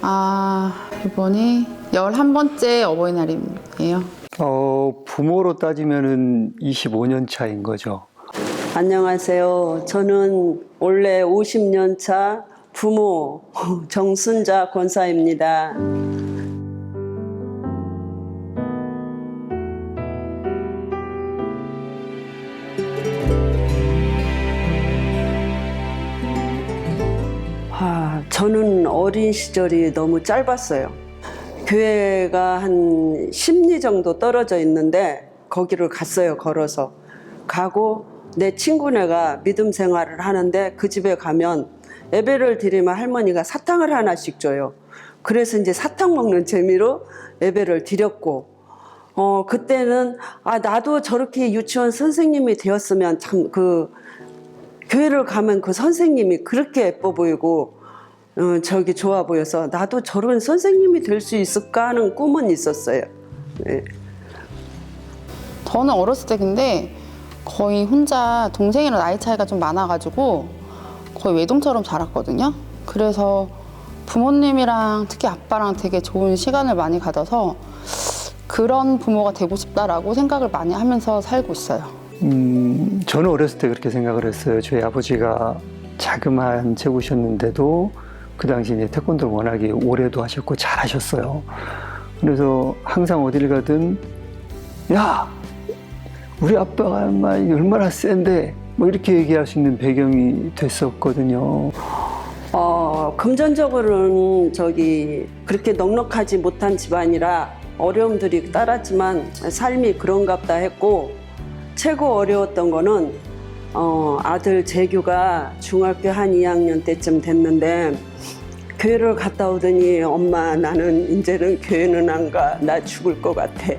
아, 이번이 11번째 어버이날이에요. 어, 부모로 따지면은 25년 차인 거죠. 안녕하세요. 저는 올해 50년 차 부모 정순자 권사입니다. 저는 어린 시절이 너무 짧았어요. 교회가 한 10리 정도 떨어져 있는데 거기를 갔어요, 걸어서. 가고 내 친구네가 믿음 생활을 하는데 그 집에 가면 예배를 드리면 할머니가 사탕을 하나씩 줘요. 그래서 이제 사탕 먹는 재미로 예배를 드렸고, 어, 그때는, 아, 나도 저렇게 유치원 선생님이 되었으면 참 그, 교회를 가면 그 선생님이 그렇게 예뻐 보이고 어, 저기 좋아 보여서 나도 저런 선생님이 될 수 있을까 하는 꿈은 있었어요. 네. 저는 어렸을 때 근데 거의 혼자 동생이랑 나이 차이가 좀 많아가지고 거의 외동처럼 자랐거든요. 그래서 부모님이랑 특히 아빠랑 되게 좋은 시간을 많이 가져서 그런 부모가 되고 싶다라고 생각을 많이 하면서 살고 있어요. 음, 저는 어렸을 때 그렇게 생각을 했어요. 저희 아버지가 자그마한 체구셨는데도 그 당시 이제 태권도를 워낙에 오래도 하셨고 잘하셨어요. 그래서 항상 어딜 가든 야 우리 아빠가 얼마나 센데 뭐 이렇게 얘기할 수 있는 배경이 됐었거든요. 어, 금전적으로는 저기 그렇게 넉넉하지 못한 집안이라 어려움들이 따랐지만 삶이 그런갑다 했고 최고 어려웠던 거는 어, 아들 재규가 중학교 한 2학년 때쯤 됐는데 교회를 갔다 오더니 엄마 나는 이제는 교회는 안 가. 나 죽을 것 같아.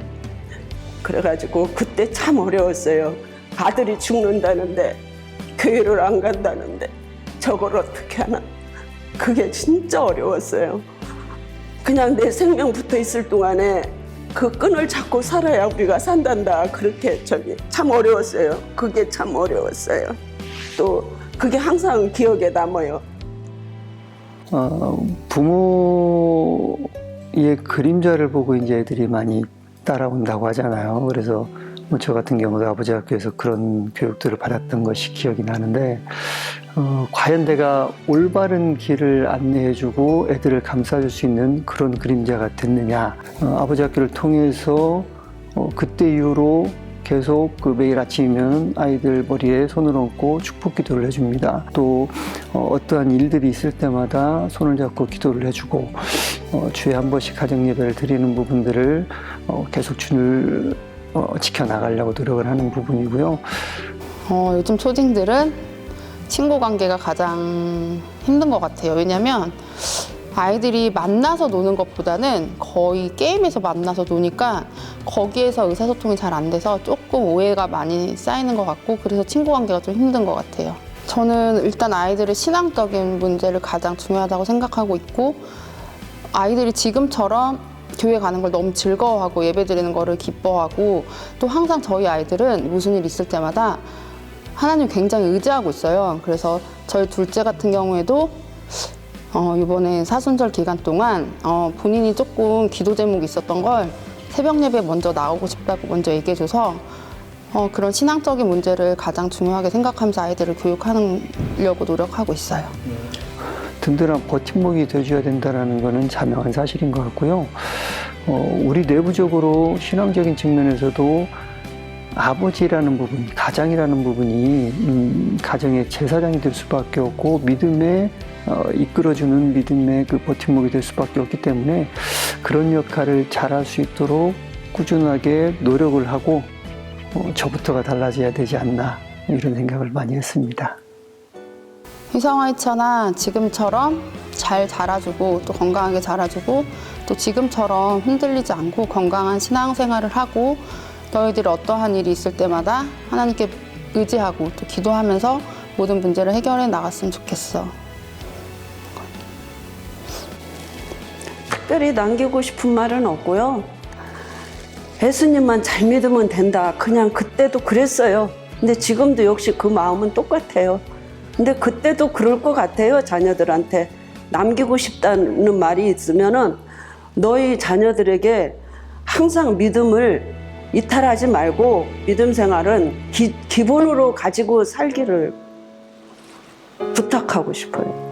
그래가지고 그때 참 어려웠어요. 아들이 죽는다는데 교회를 안 간다는데 저걸 어떻게 하나. 그게 진짜 어려웠어요. 그냥 내 생명 붙어 있을 동안에 그 끈을 잡고 살아야 우리가 산단다. 그렇게 저기 참 어려웠어요. 그게 참 어려웠어요. 또 그게 항상 기억에 남아요. 어, 부모의 그림자를 보고 이제 애들이 많이 따라온다고 하잖아요. 그래서 뭐 저 같은 경우도 아버지 학교에서 그런 교육들을 받았던 것이 기억이 나는데, 어, 과연 내가 올바른 길을 안내해주고 애들을 감싸줄 수 있는 그런 그림자가 됐느냐. 어, 아버지 학교를 통해서 어, 그때 이후로 계속 그 매일 아침이면 아이들 머리에 손을 얹고 축복 기도를 해줍니다. 또 어, 어떠한 일들이 있을 때마다 손을 잡고 기도를 해주고 어, 주에 한 번씩 가정 예배를 드리는 부분들을 어, 계속 준을 어, 지켜나가려고 노력을 하는 부분이고요. 어, 요즘 초딩들은 친구 관계가 가장 힘든 것 같아요. 왜냐면 아이들이 만나서 노는 것보다는 거의 게임에서 만나서 노니까 거기에서 의사소통이 잘 안 돼서 조금 오해가 많이 쌓이는 것 같고 그래서 친구 관계가 좀 힘든 것 같아요. 저는 일단 아이들의 신앙적인 문제를 가장 중요하다고 생각하고 있고 아이들이 지금처럼 교회 가는 걸 너무 즐거워하고 예배 드리는 거를 기뻐하고 또 항상 저희 아이들은 무슨 일 있을 때마다 하나님 굉장히 의지하고 있어요. 그래서 저희 둘째 같은 경우에도 어, 이번에 사순절 기간 동안 어, 본인이 조금 기도 제목이 있었던 걸 새벽 예배 먼저 나오고 싶다고 먼저 얘기해줘서 어, 그런 신앙적인 문제를 가장 중요하게 생각하면서 아이들을 교육하려고 노력하고 있어요. 든든한 버팀목이 돼줘야 된다는 것은 자명한 사실인 것 같고요. 어, 우리 내부적으로 신앙적인 측면에서도 아버지라는 부분, 가장이라는 부분이 음, 가정의 제사장이 될 수밖에 없고 믿음에 어, 이끌어주는 믿음의 그 버팀목이 될 수밖에 없기 때문에 그런 역할을 잘할 수 있도록 꾸준하게 노력을 하고 어, 저부터가 달라져야 되지 않나 이런 생각을 많이 했습니다. 희성아이처나 지금처럼 잘 자라주고 또 건강하게 자라주고 또 지금처럼 흔들리지 않고 건강한 신앙생활을 하고 너희들이 어떠한 일이 있을 때마다 하나님께 의지하고 또 기도하면서 모든 문제를 해결해 나갔으면 좋겠어. 특별히 남기고 싶은 말은 없고요. 예수님만 잘 믿으면 된다. 그냥 그때도 그랬어요. 근데 지금도 역시 그 마음은 똑같아요. 근데 그때도 그럴 것 같아요. 자녀들한테. 남기고 싶다는 말이 있으면은 너희 자녀들에게 항상 믿음을 이탈하지 말고 믿음 생활은 기, 기본으로 가지고 살기를 부탁하고 싶어요.